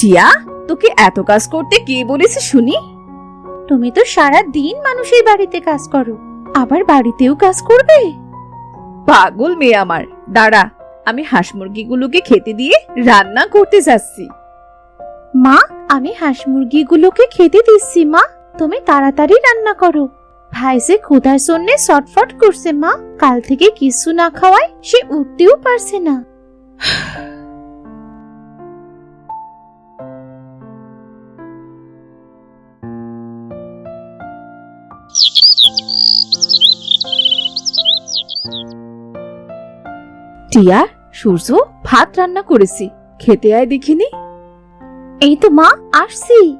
টিয়া তোকে এত কাজ করতে কে বলেছে শুনি? তুমি তো সারা দিন মানুষের বাড়িতে কাজ করো আবার বাড়িতেও কাজ করবে? পাগল মেয়ে আমার দাঁড়া আমি হাঁস মুরগিগুলোকে খেতে দিয়ে রান্না করতে যাচ্ছি। মা আমি হাঁস মুরগিগুলোকে খেতে দিচ্ছি মা তুমি তাড়াতাড়ি রান্না করো। ভাই যে ক্ষুধার জন্য শটফট করছে, মা। কাল থেকে কিছু না খাওয়ায় সে উঠতেও পারছে না। টিয়া, সূর্য, ভাত রান্না করেছি। খেতে আয় দেখিনি? এই তো মা, আসছি।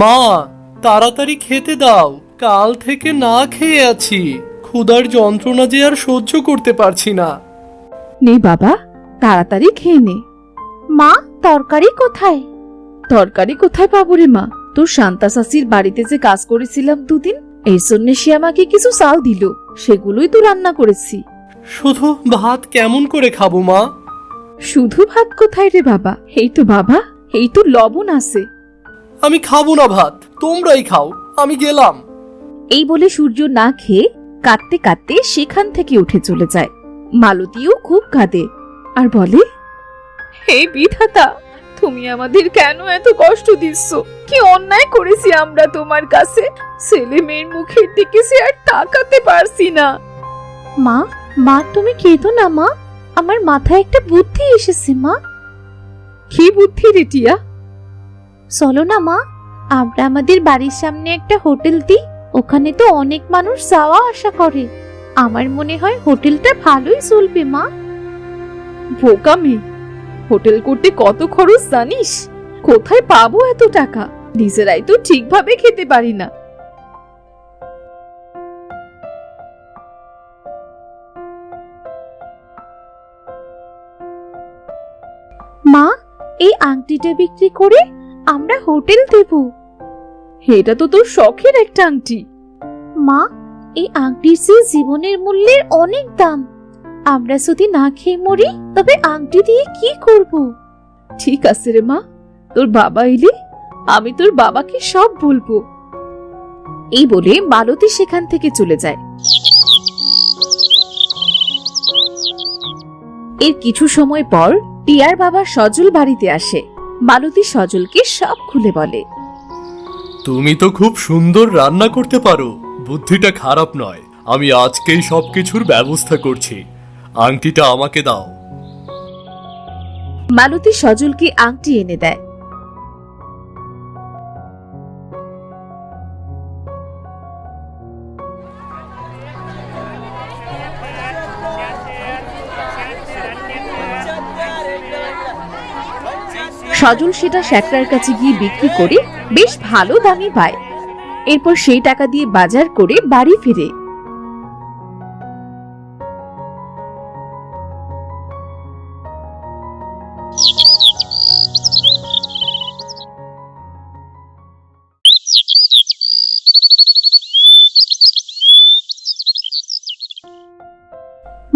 মা তাড়াতাড়ি খেতে দাও। কাল থেকে না খেয়ে আছি। ক্ষুধার যন্ত্রণা যে আর সহ্য করতে পারছি না। নে বাবা তাড়াতাড়ি খেয়ে নে। মা তরকারি কোথায়? তরকারি কোথায় পাবো রে মা? তোর শান্তা শাসির বাড়িতে যে কাজ করেছিলাম দুদিন এই জন্য সে আমাকে কিছু চাল দিল। সেগুলোই তো রান্না করেছি। শুধু ভাত কেমন করে খাব মা? শুধু ভাত কোথায় রে বাবা? এই তো বাবা এই তো লবণ আছে। আমি খাব না ভাত। তোমরাই খাও আমি গেলাম। এই বলে সূর্য না খেয়ে কাঁদতে কাঁদতে সেখান থেকে উঠে চলে যায়। মালতীও খুব কাঁদে আর বলে হে বিধাতা তুমি আমাদের কেন এত কষ্ট দিচ্ছ? কি অন্যায় করেছি আমরা তোমার কাছে? ছেলে মেয়ের মুখের দিকে সে আর তাকাতে পারছি না। মা মা তুমি কেঁদো না মা। আমার মাথায় একটা বুদ্ধি এসেছে মা। কি বুদ্ধি রে টিয়া? চলো না মা। আমরা আমাদের বাড়ির সামনে একটা হোটেল দিই। ওখানে তো অনেক মানুষ যাওয়া আসা করে। আমার মনে হয় হোটেলটা ভালোই চলবে মা। বোকা মেয়ে হোটেল করতে কত খরচ জানিস? কোথায় পাবো এত টাকা? নিজেরাই তো ঠিকভাবে খেতে পারি না। মা এই আংটিটা বিক্রি করে আমরা হোটেল দেব। এটা তো তোর শখের একটা আংটি। মা এই আংটির যে জীবনের মূল্যের অনেক দাম। আমরা যদি না খেয়ে মরি তবে আংটি দিয়ে কি করব? ঠিক আছে রে মা তোর বাবা এলে আমি তোর বাবাকে সব বলব। এই বলে মালতী সেখান থেকে চলে যায়। এর কিছু সময় পর টিয়ার বাবা সজল বাড়িতে আসে। মালতী সজলকে সব খুলে বলে তুমি তো খুব সুন্দর রান্না করতে পারো। বুদ্ধিটা খারাপ নয়। আমি আজকেই সবকিছুর ব্যবস্থা করছি। আংটিটা আমাকে দাও। মালতী সজলকে আংটি এনে দেয়। সজল সেটা শ্যাকরার কাছে গিয়ে বিক্রি করে বেশ ভালো দামে পায়। এরপর সেই টাকা দিয়ে বাজার করে বাড়ি ফিরে।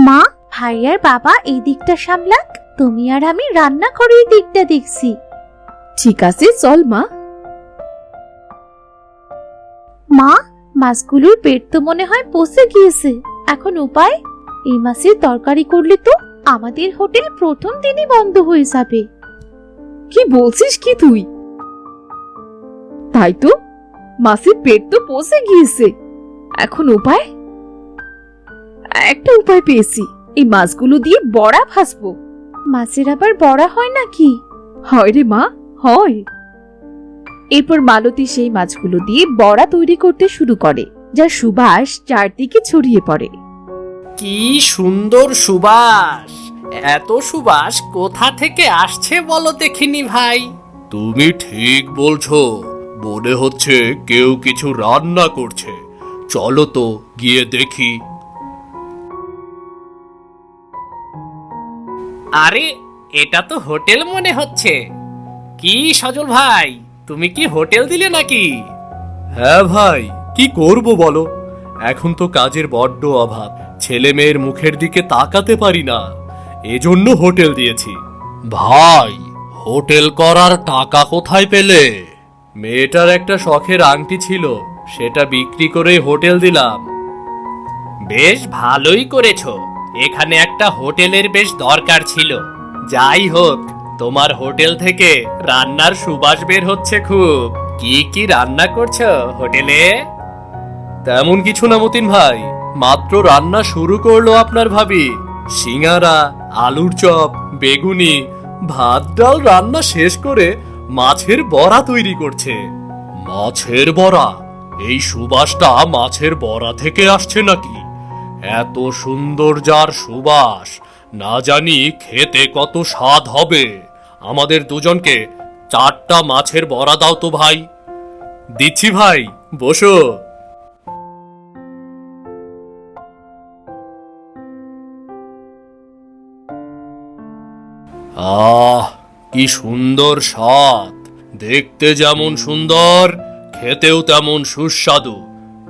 মা ভাই আর বাবা এই দিকটা সামলাক? তুমি আর আমি রান্না করে দিকটা দেখছি। ঠিক আছে চল মা। মা মাছগুলোর পেট তো মনে হয় পচে গিয়েছে। এখন উপায়? এই মাছের তরকারি করলে তো আমাদের হোটেল প্রথম দিনই বন্ধ হয়ে যাবে। কি বলছিস কি তুই? তাই তো মাছের পেট তো পচে গিয়েছে। এখন উপায়? একটা উপায় পেয়েছি এই মাছগুলো দিয়ে বড়া ভাসবো মাছের আবার বড়া হয় নাকি? হয় রে মা হয়। এরপর মালতী সেই মাছগুলো দিয়ে বড়া তৈরি করতে শুরু করে যার সুবাস চারদিকে ছড়িয়ে পড়ে। কি সুন্দর সুবাস! এত সুবাস কোথা থেকে আসছে বলো দেখিনি ভাই? তুমি ঠিক বলছো। মনে হচ্ছে কেউ কিছু রান্না করছে। চলো তো গিয়ে দেখি আরে এটা তো হোটেল মনে হচ্ছে। কি সজল ভাই তুমি কি হোটেল দিলে নাকি? হ্যাঁ ভাই কি করব বলো? এখন তো কাজের বড্ড অভাব ছেলে মেয়ের মুখের দিকে তাকাতে পারি না। এজন্য হোটেল দিয়েছি। ভাই হোটেল করার টাকা কোথায় পেলে? মেয়েটার একটা শখের আংটি ছিল সেটা বিক্রি করে হোটেল দিলাম। বেশ ভালোই করেছ। এখানে একটা হোটেলের বেশ দরকার ছিল। যাই হোক, তোমার হোটেল থেকে রান্নার সুবাস বের হচ্ছে খুব। কি কি রান্না করছ হোটেলে? তেমন কিছু না মতিন ভাই, মাত্র রান্না শুরু করল আপনার ভাবি। সিঙ্গারা, আলুর চপ, বেগুনি, ভাত, ডাল রান্না শেষ করে মাছের বড়া তৈরি করছে। মাছের বড়া? এই সুবাসটা মাছের বড়া থেকে আসছে নাকি? এত সুন্দর যার সুবাস, না জানি খেতে কত স্বাদ হবে। আমাদের দুজনকে চারটা মাছের বড়া দাও তো ভাই। দিচ্ছি ভাই, বসো। আহ, কি সুন্দর স্বাদ। দেখতে যেমন সুন্দর, খেতেও তেমন সুস্বাদু।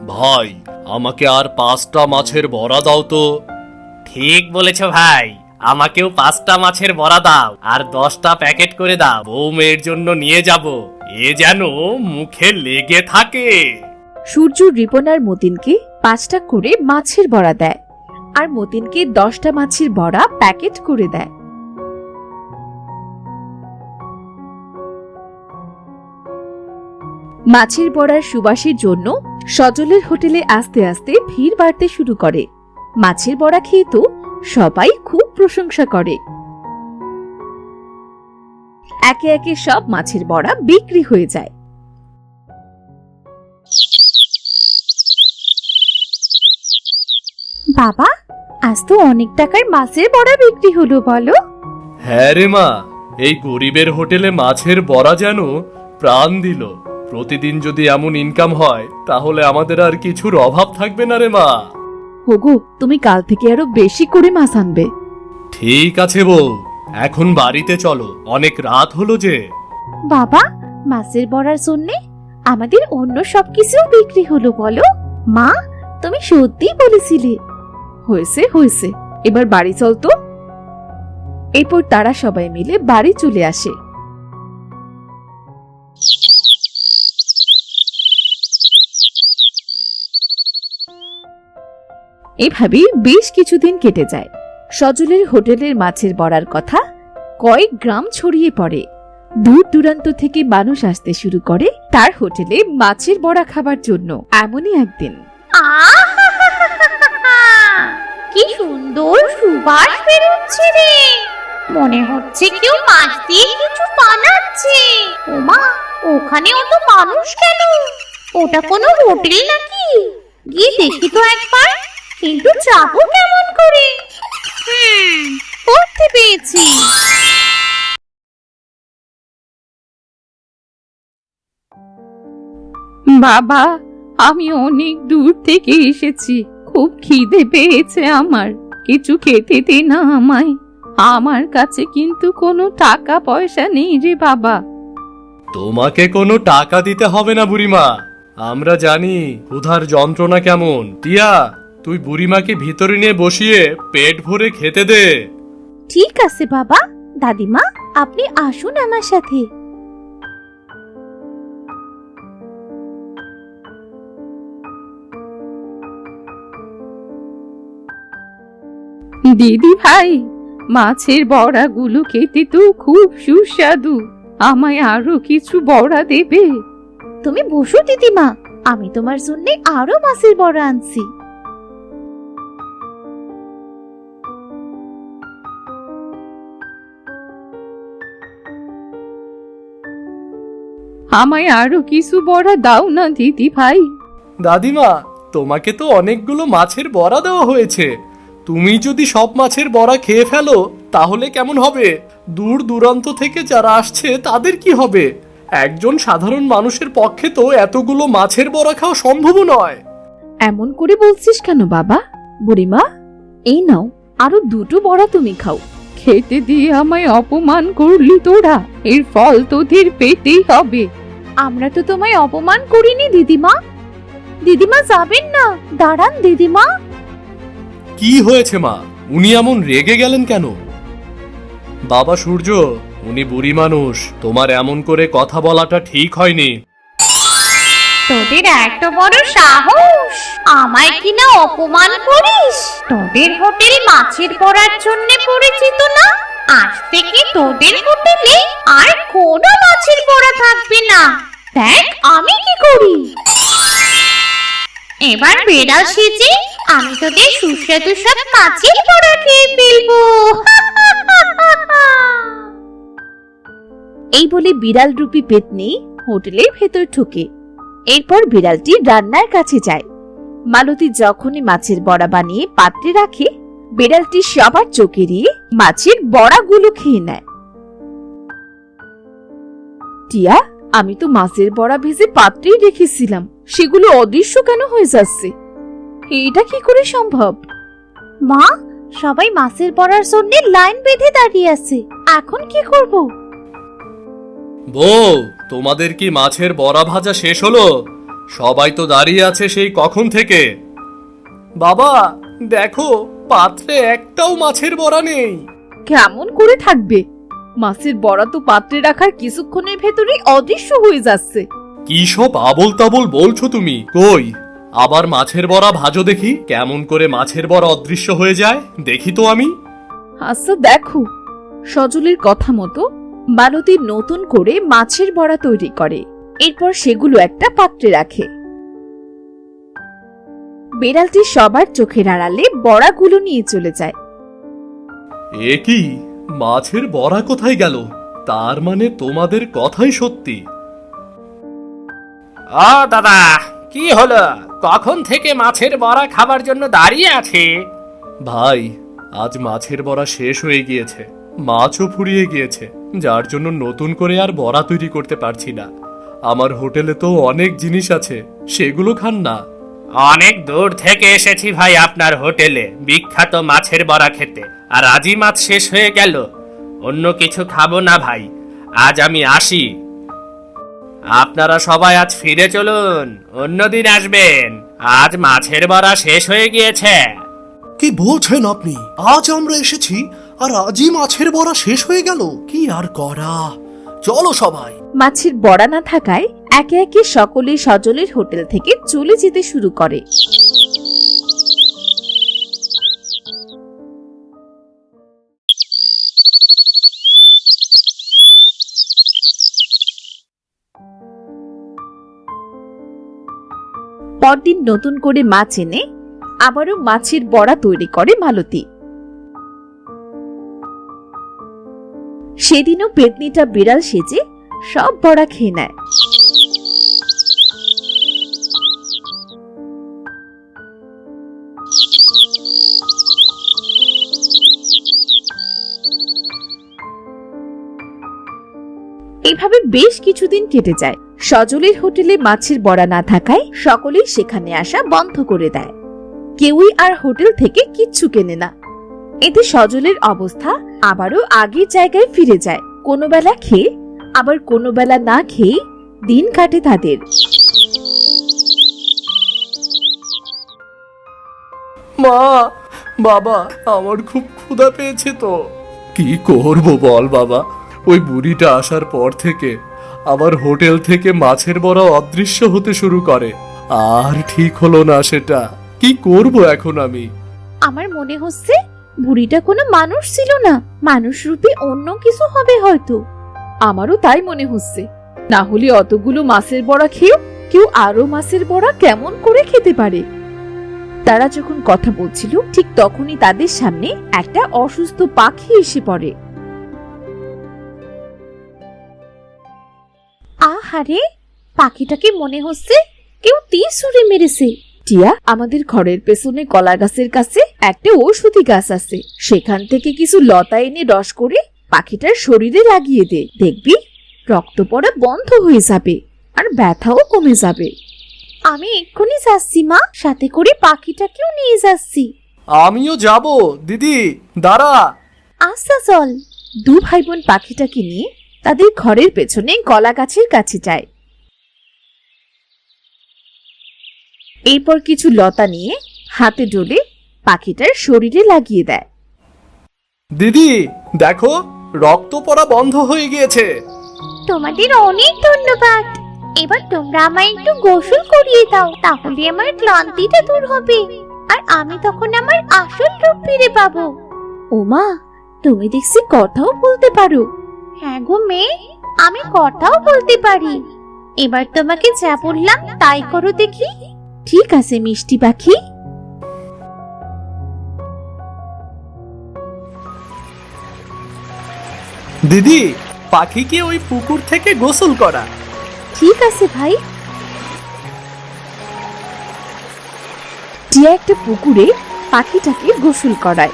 ভাই আমাকে আর পাঁচটা মাছের বড়া দাও তো। ঠিক বলেছ ভাই আমাকেও পাঁচটা মাছের বড়া দাও আর দশটা প্যাকেট করে দাও। বউ মেয়ের জন্য নিয়ে যাব। এ যেন মুখে লেগে থাকে। সূর্য রিপন আর মতিনকে পাঁচটা করে মাছের বড়া দেয় আর মতিনকে দশটা মাছের বড়া প্যাকেট করে দেয়। মাছের বড়ার সুবাসের জন্য সজলের হোটেলে আস্তে আস্তে ভিড় বাড়তে শুরু করে। মাছের বড়া খেয়ে তো সবাই খুব প্রশংসা করে। একে একে সব মাছের বড়া বিক্রি হয়ে যায়। বাবা, আজ তো অনেক টাকার মাছের বড়া বিক্রি হলো বলো। হ্যাঁ রে মা, এই গরিবের হোটেলে মাছের বড়া যেন প্রাণ দিল। প্রতিদিন যদি এমন ইনকাম হয় তাহলে আমাদের আর কিছুর অভাব থাকবে না রে মা। হোগো তুমি কাল থেকে আরও বেশি করে মাছ আনবে। ঠিক আছে বউ এখন বাড়িতে চলো অনেক রাত হলো যে। বাবা মাছের বড়ার জন্যে আমাদের অন্য সবকিছুও বিক্রি হলো বলো। মা তুমি সত্যি বলেছিলে। হয়েছে হয়েছে এবার বাড়ি চল তো। এরপর তারা সবাই মিলে বাড়ি চলে আসে। এভাবেই বেশ কিছুদিন কেটে যায়। সজলের হোটেলের মাছের বড়ার কথা কয়েক গ্রাম ছড়িয়ে পড়ে। দূর দূরান্ত থেকে মানুষ আসতে শুরু করে তার হোটেলে মাছের বড়া খাবার জন্য। এমনই একদিন। কি সুন্দর সুবাস বেরোচ্ছে রে। মনে হচ্ছে কেউ মাছ দিয়ে কিছু বানাচ্ছে। ওমা, ওখানে অত মানুষ কেন? ওটা কোনো হোটেল নাকি? গিয়ে দেখি তো একবার। কিন্তু যাব কেমন করে? হুম। পড়তে পেয়েছি। বাবা আমি অনেক দূর থেকে এসেছি। খুব খিদে পেয়েছে আমার। কিছু খেতে দে না আমায়। আমার কাছে কিন্তু কোনো টাকা পয়সা নেই রে বাবা। তোমাকে কোনো টাকা দিতে হবে না বুড়িমা। আমরা জানি ক্ষুধার যন্ত্রণা কেমন। টিয়া তুই বুড়িমাকে ভিতরে নিয়ে বসিয়ে পেট ভরে খেতে দে। ঠিক আছে বাবা। দাদিমা আপনি আসুন আমার সাথে। দিদি ভাই মাছের বড়াগুলো খেতে তো খুব সুস্বাদু। আমায় আরও কিছু বড়া দেবে। তুমি বসো দিদিমা। আমি তোমার জন্য আরও মাছের বড়া আনছি। আমায় আরও কিছু বড়া দাও না দিদি ভাই। দাদিমা তোমাকে তো অনেকগুলো মাছের বড়া দেওয়া হয়েছে। তুমি যদি সব মাছের বড়া খেয়ে ফেলো তাহলে কেমন হবে? দূর দূরান্ত থেকে যারা আসছে তাদের কি হবে? একজন সাধারণ মানুষের পক্ষে তো এতগুলো মাছের বড়া খাওয়া সম্ভব নয়। এমন করে বলছিস কেন বাবা? বুড়িমা এই নাও আরও দুটো বড়া তুমি খাও। খেতে দিয়ে আমায় অপমান করলি তোরা। এর ফল তোদের পেতেই হবে। আমরা তো তোমায় অপমান করিনি দিদিমা। দিদিমা যাবেন না। দাঁড়ান দিদিমা। কি হয়েছে মা? উনি এমন রেগে গেলেন কেন? বাবা সূর্য উনি বুড়ি মানুষ। তোমার এমন করে কথা বলাটা ঠিক হয়নি। তোদের এত বড় সাহস! আমায় কিনা অপমান করিস? তোদের হোটেল মাছের পড়ার জন্য পরিচিত না? আজ থেকে তোদের হোটেলে আর কোনো মাছের পড়া থাকবে না। দেখ, আমি কি করি? এবার বেড়াল সেজে আমি তোদের সুস্বাদু সব মাছের খেয়ে ফেলব। এই বলে বিড়াল রূপী পেতনি হোটেলের ভেতর ঢুকে। এরপর বিড়ালটি রান্নার কাছে যায়। মালতী যখনই মাছের বড়া বানিয়ে পাত্রে রাখে, বিড়ালটি সবার চোখে মাছের বড়াগুলো খেয়ে নেয়। টিয়া আমি তো মাছের বড়া ভেজে পাত্রেই রেখেছিলাম। সেগুলো অদৃশ্য কেন হয়ে যাচ্ছে? এটা কি করে সম্ভব? মা সবাই মাছের পড়ার জন্য লাইন বেঁধে দাঁড়িয়ে আছে। এখন কি করব? বউ তোমাদের কি মাছের বড়া ভাজা শেষ হলো? সবাই তো দাঁড়িয়ে আছে সেই কখন থেকে? বাবা দেখো পাত্রে একটাও মাছের বড়া নেই। কেমন করে থাকবে? মাছের বড়া তো পাত্রে রাখার কিছুক্ষণের ভেতরেই অদৃশ্য হয়ে যাচ্ছে। কি সব আবল তাবল বলছো তুমি? কই? আবার মাছের বড়া ভাজো দেখি কেমন করে মাছের বড়া অদৃশ্য হয়ে যায় দেখি তো আমি। আচ্ছা দেখো। সজলের কথা মতো মালতী নতুন করে মাছের বড়া তৈরি করে। এরপর সেগুলো একটা পাত্রে রাখে। বেড়ালটি সবার চোখের আড়ালে বড়াগুলো নিয়ে চলে যায়। এ কি? মাছের বড়া কোথায় গেল? তার মানে তোমাদের কথাই সত্যি। ও দাদা কি হলো? কখন থেকে মাছের বড়া খাবার জন্য দাঁড়িয়ে আছে? ভাই আজ মাছের বড়া শেষ হয়ে গিয়েছে। মাছও ফুরিয়ে গিয়েছে। যার জন্য নতুন করে আর বড়া তৈরি করতে পারছি না। আমার হোটেলে তো অনেক জিনিস আছে। সেগুলো খান না। অনেক দূর থেকে এসেছি ভাই আপনার হোটেলে। বিখ্যাত মাছের বড়া খেতে। আর আজই মাছ শেষ হয়ে গেল। অন্য কিছু খাব না ভাই। আজ আমি আসি। আপনারা সবাই আজ ফিরে চলুন। অন্যদিন আসবেন। আজ মাছের বড়া শেষ হয়ে গিয়েছে। কি বলছেন আপনি? আজ আমরা এসেছি আর আজই মাছের বড়া শেষ হয়ে গেল। কি আর করা? চলো সবাই। মাছের বড়া না থাকায় একে একে সকলে সজলের হোটেল থেকে চলে যেতে শুরু করে। পরদিন নতুন করে মাছ এনে আবারও মাছের বড়া তৈরি করে মালতী। সেদিনও পেতনিটা বিড়াল সেজে সব বড়া খেয়ে নেয়। এভাবে বেশ কিছুদিন কেটে যায়। সজলের হোটেলে মাছের বড়া না থাকায় সকলেই সেখানে আসা বন্ধ করে দেয়। কেউই আর হোটেল থেকে কিচ্ছু কেনে না। এতে সজলের অবস্থা আবারও আগের জায়গায় ফিরে যায়। কোনো বেলা খেয়ে, আবার কোনো বেলা না খেয়ে দিন কাটে তাদের। মা বাবা আমার খুব ক্ষুধা পেয়েছে তো। কি করব বল বাবা ওই বুড়িটা আসার পর থেকে আবার হোটেল থেকে মাছের বড়া অদৃশ্য হতে শুরু করে। আর ঠিক হলো না সেটা। কি করব এখন আমি? আমার মনে হচ্ছে বুড়িটা কোনো মানুষ ছিল না মানুষ রূপী অন্য কিছু হবে হয়তো। আমারও তাই মনে হচ্ছে। না হলে অতগুলো মাছের বড়া খেয়েও কেউ আরও মাছের বড়া কেমন করে খেতে পারে? তারা যখন কথা বলছিল ঠিক তখনই তাদের সামনে একটা অসুস্থ পাখি এসে পড়ে। আহারে পাখিটাকে মনে হচ্ছে কেউ তীর ছুঁড়ে মেরেছে। টিয়া আমাদের ঘরের পেছনে কলা গাছের কাছে একটা ঔষধি গাছ আছে। সেখান থেকে কিছু লতা এনে রস করে পাখিটার শরীরে লাগিয়ে দে। দেখবি রক্ত পড়া বন্ধ হয়ে যাবে আর ব্যথাও কমে যাবে। আমি এক্ষুনি যাচ্ছি মা। সাথে করে পাখিটাকেও নিয়ে যাচ্ছি। আমিও যাব দিদি দাঁড়া। আচ্ছা চল। দু ভাই বোন পাখিটাকে নিয়ে তাদের ঘরের পেছনে কলা গাছের কাছে যায়। এরপর কিছু লতা নিয়ে হাতে ডলে পাখিটার শরীরে লাগিয়ে দেয়। দিদি দেখো রক্ত পড়া বন্ধ হয়ে গিয়েছে। তোমাদের অনেক ধন্যবাদ। এবার তোমরা আমায় একটু গোসল করিয়ে দাও তাহলে আমার ক্লান্তিটা দূর হবে। আর আমি তখন আমার আসল রূপ ফিরে পাবো। ওমা তুমি দেখছি কথাও বলতে পারো। হ্যাঁ গো মেয়ে আমি কথাও বলতে পারি। এবার তোমাকে যা বললাম তাই করো দেখি। ঠিক আছে মিষ্টি পাখি। দিদি পাখিকে ওই পুকুর থেকে গোসল করা। ঠিক আছে ভাই। টিয়া একটা পুকুরে পাখিটাকে গোসল করায়।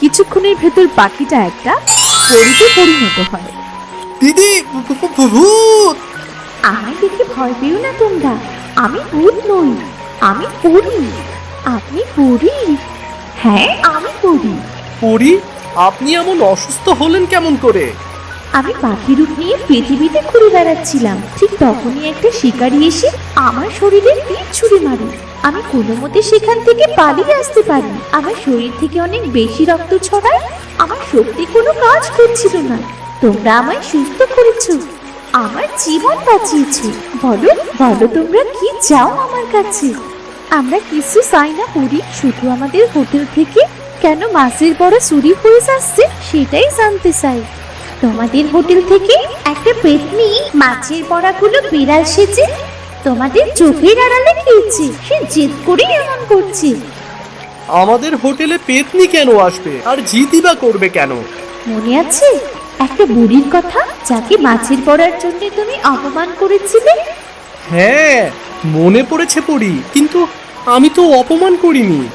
কিছুক্ষণের ভেতর পাখিটা একটা পরিতে পরিণত হয়। দিদি ভূত! আমায় দেখে ভয় পেও না তোমরা। আমি ভূত নই আমি পড়ি আপনি পড়ি হ্যাঁ আমি পড়ি পরি? আপনি এমন অসুস্থ হলেন কেমন করে? আমি পাখি রূপ নিয়ে পৃথিবীতে ঘুরে বেড়াচ্ছিলাম। ঠিক তখনই একটা শিকারী এসে আমার শরীরে তীর ছুরি মারে। আমি কোনো মতে সেখান থেকে পালিয়ে আসতে পারি আমার শরীর থেকে অনেক বেশি রক্ত ছড়ায় আমার শক্তি কোনো কাজ করছিল না। তোমরা আমায় সুস্থ করেছ। আমার জীবন বাঁচিয়েছো। বলো বলো তোমরা কি চাও আমার কাছে? আমরা কিছু চাই না পড়ি শুধু আমাদের হোটেল থেকে কেন মাছের বড় চুরি হয়ে যাচ্ছে সেটাই জানতে চাই। তোমাদের হোটেল থেকে একটা পেতনি মাছের বড়াগুলো বিড়াল সেজে তোমাদের চোখের আড়ালে খেয়েছে। সে জেদ করে এমন করছে। আমাদের হোটেলে পেতনি কেন আসবে? আর জিতি বা করবে কেন? মনে আছে? একটা বুড়ির কথা যাকে মাছের পড়ার জন্য তুমি অপমান করেছিলে? হ্যাঁ মনে পড়েছে পড়ি কিন্তু আমি তো অপমান করিনি।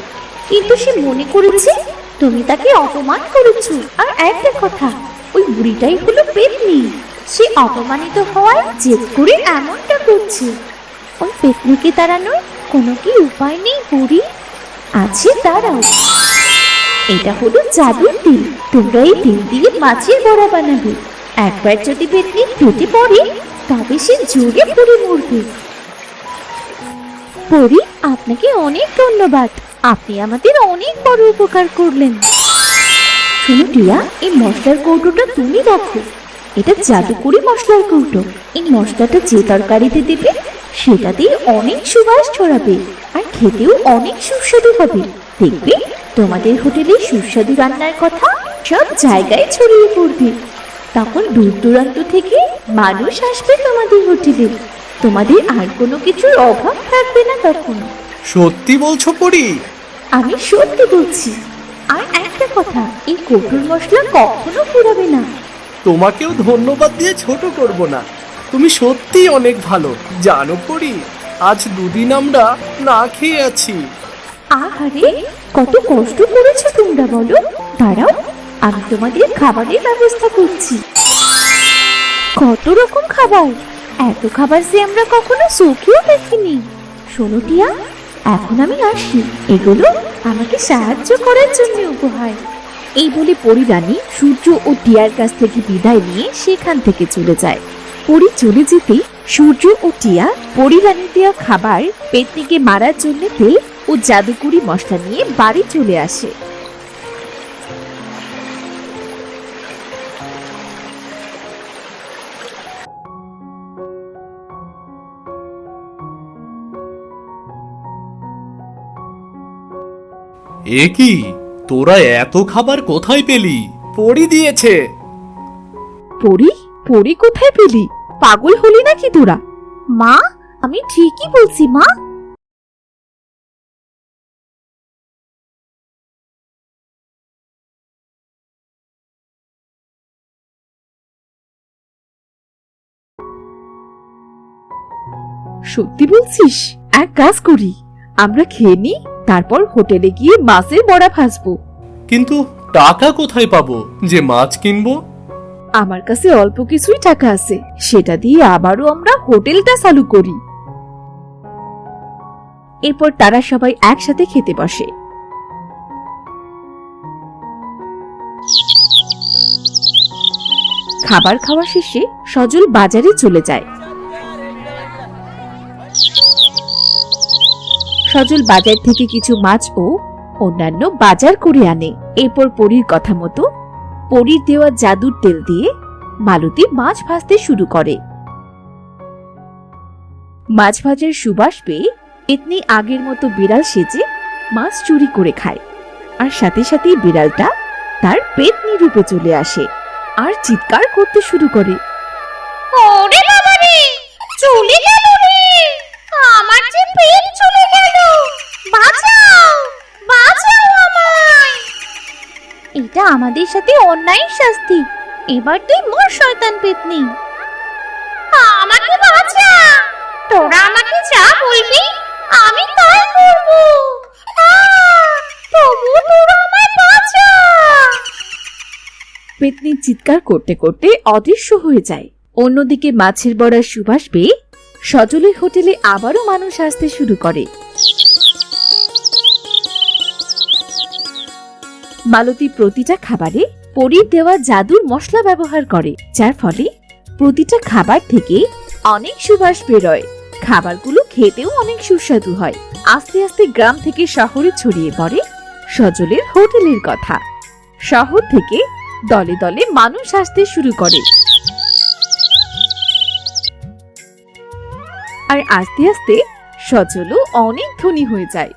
কিন্তু সে মনে করেছে তুমি তাকে অপমান করেছ। আর একটা কথা ওই বুড়িটাই হলো পেতনি। সে অপমানিত হওয়ায় জেদ করে এমনটা করছে। ওই পেতনিকে তাড়ানোর কোনো কি উপায় নেই বুড়ি? আছে তারাও। এটা হলো জাদুর তিল তোমরা এই তিল দিয়ে মাছের বড়া বানাবে। একবার যদি পেতনি পেটে পড়ে, তবে সে জোরে পড়ে মরবে। পরি আপনাকে অনেক ধন্যবাদ। আপনি আমাদের অনেক বড় উপকার করলেন। শোনো টিয়া এই মশলার কৌটোটা তুমি রাখো এটা জাদুকরি মশলার কৌটো। এই মশলাটা যে তরকারিতে দেবে সেটাতেই অনেক সুবাস ছড়াবে আর খেতেও অনেক সুস্বাদু হবে। দেখবে তোমাদের হোটেলে সুস্বাদু রান্নার কথা সব জায়গায় ছড়িয়ে পড়বে। তখন দূর দূরান্ত থেকে মানুষ আসবে তোমাদের হোটেলে। তোমাদের আর কোনো কিছুর অভাব থাকবে না তখন। সত্যি বলছো পড়ি আমি সত্যি বলছি। আর একটা কথা এই কঠোর মশলা কখনো পুরাবে না। তোমাকেও ধন্যবাদ দিয়ে ছোট করব না। তুমি সত্যি অনেক ভালো জানো পড়ি আজ দুদিন আমরা না খেয়ে আছি। আহারে কত কষ্ট করেছ তোমরা বলো। দাঁড়াও আমি তোমাদের খাবারের ব্যবস্থা করছি। কত রকম খাবার এত খাবার যে আমরা কখনো চোখেও দেখিনি শোনো টিয়া এখন আমি আসি। এগুলো আমাকে সাহায্য করার জন্য উপহার। এই বলে পরিরানী সূর্য ও টিয়ার কাছ থেকে বিদায় নিয়ে সেখান থেকে চলে যায়। পরি চলে যেতেই সূর্য ও টিয়া পরিরানী দেওয়া খাবার, পেতনিকে মারার জন্য তেল ও জাদুকরি মশলা নিয়ে বাড়ি চলে আসে। এ কি? তোরা এত খাবার কোথায় পেলি? পড়ি দিয়েছে। পরি পরি কোথায় পেলি? পাগল হলি নাকি তোরা? মা, আমি ঠিকই বলছি, মা। সত্যি বলছিস, এক কাজ করি। আমরা খেয়ে নি? তারপর হোটেলে গিয়ে মাছের বড়া ভাজবো। কিন্তু টাকা কোথায় পাবো? যে মাছ কিনবো? আমার কাছে অল্প কিছুই টাকা আছে সেটা দিয়ে আবারও আমরা হোটেলটা চালু করি। এরপর তারা সবাই একসাথে খেতে বসে। খাবার খাওয়া শেষে সজল বাজারে চলে যায়। সজল বাজার থেকে কিছু মাছ ও অন্যান্য বাজার করে আনে। এরপর পরীর কথা মতো পরীর দেওয়া জাদুর তেল দিয়ে মালতী মাছ ভাজতে শুরু করে। মাছ ভাজার সুবাস পেয়ে পেতনি আগের মতো বিড়াল সেজে মাছ চুরি করে খায়। আর সাথে সাথে বিড়ালটা তার পেতনি রূপে চলে আসে আর চিৎকার করতে শুরু করে। ওরে বাবা রে চলে গেল রে আমার যে পেট চলে গেল বাঁচাও বাঁচাও আমায় এটা আমাদের সাথে অন্যায় শাস্তি। এবার তুই মোর, শয়তান পেতনি। আমাকে বাঁচা! তোরা আমাকে যা বলবি, আমি তাই করব। তবু তোরা আমায় বাঁচা! পেতনি চিৎকার করতে করতে অদৃশ্য হয়ে যায়। অন্যদিকে মাছের বড়ার সুবাস পেয়ে সজলের হোটেলে আবারও মানুষ আসতে শুরু করে। মালতী প্রতিটা খাবারে পরীর দেওয়া জাদুর মশলা ব্যবহার করে, যার ফলে প্রতিটা খাবার থেকে অনেক সুবাস বেরোয়। খাবারগুলো খেতেও অনেক সুস্বাদু হয়। আস্তে আস্তে গ্রাম থেকে শহরে ছড়িয়ে পড়ে সজলের হোটেলের কথা। শহর থেকে দলে দলে মানুষ আসতে শুরু করে। আর আস্তে আস্তে সজলও অনেক ধনী হয়ে যায়।